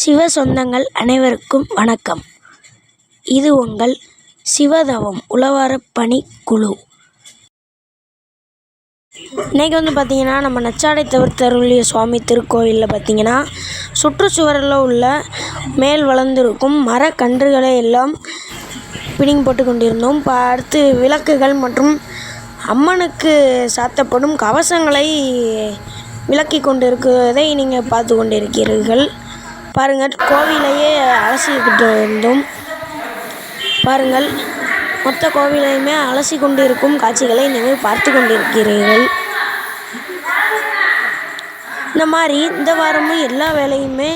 சிவ சொந்தங்கள் அனைவருக்கும் வணக்கம். இது உங்கள் சிவதவம் உழவாரப் பணி குழு. இன்றைக்கி வந்து பார்த்திங்கன்னா நம்ம நச்சாடை தவிர்த்தருளிய சுவாமி திருக்கோயிலில் பார்த்திங்கன்னா சுற்றுச்சுவரில் உள்ள மேல் வளர்ந்திருக்கும் மரக்கன்றுகளை எல்லாம் பிடிங்கி போட்டு கொண்டிருந்தோம். அடுத்து விளக்குகள் மற்றும் அம்மனுக்கு சாத்தப்படும் கவசங்களை விளக்கி கொண்டிருக்கிறதை நீங்கள் பார்த்து கொண்டிருக்கிறீர்கள். பாருங்கள் கோவிலையே அலசிக்கிட்டு இருந்தோம் பாருங்கள் மொத்த கோவிலையுமே அலசி கொண்டிருக்கும் காட்சிகளை நீங்கள் பார்த்து கொண்டிருக்கிறீர்கள். இந்த மாதிரி இந்த வாரமும் எல்லா வேலையுமே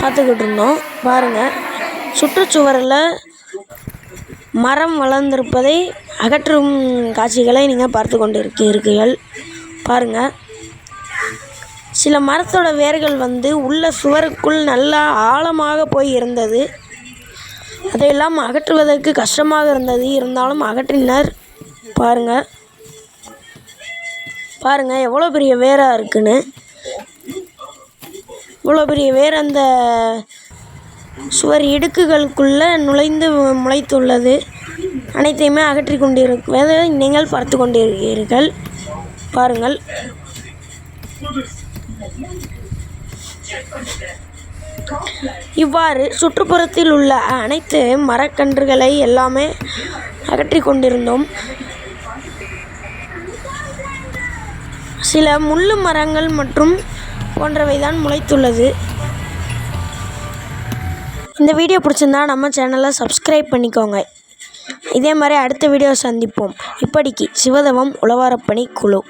பார்த்துக்கிட்டு இருந்தோம். பாருங்கள் சுற்றுச்சுவரில் மரம் வளர்ந்திருப்பதை அகற்றும் காட்சிகளை நீங்கள் பார்த்து இருக்கீர்கள் பாருங்கள் சில மரத்தோட வேர்கள் வந்து உள்ள சுவருக்குள் நல்லா ஆழமாக போய் இருந்தது. அதையெல்லாம் அகற்றுவதற்கு கஷ்டமாக இருந்தது. இருந்தாலும் அகற்றினர். பாருங்கள் பாருங்கள் எவ்வளோ பெரிய வேராக இருக்குன்னு. இவ்வளோ பெரிய வேர் அந்த சுவர் இடுக்குகளுக்குள்ளே நுழைந்து முளைத்துள்ளது. அனைத்தையுமே அகற்றி கொண்டிருப்பதை நீங்கள் பார்த்து கொண்டிருக்கிறீர்கள். பாருங்கள். இவ்வாறு சுற்றுப்புறத்தில் உள்ள அனைத்து மரக்கன்றுகளை எல்லாமே அகற்றி கொண்டிருந்தோம். சில முள்ளு மரங்கள் மற்றும் போன்றவை தான் முளைத்துள்ளது. இந்த வீடியோ பிடிச்சிருந்தா நம்ம சேனலை சப்ஸ்கிரைப் பண்ணிக்கோங்க. இதே மாதிரி அடுத்த வீடியோ சந்திப்போம். இப்படிக்கு சிவதவம் உழவாரப்பணி குழு.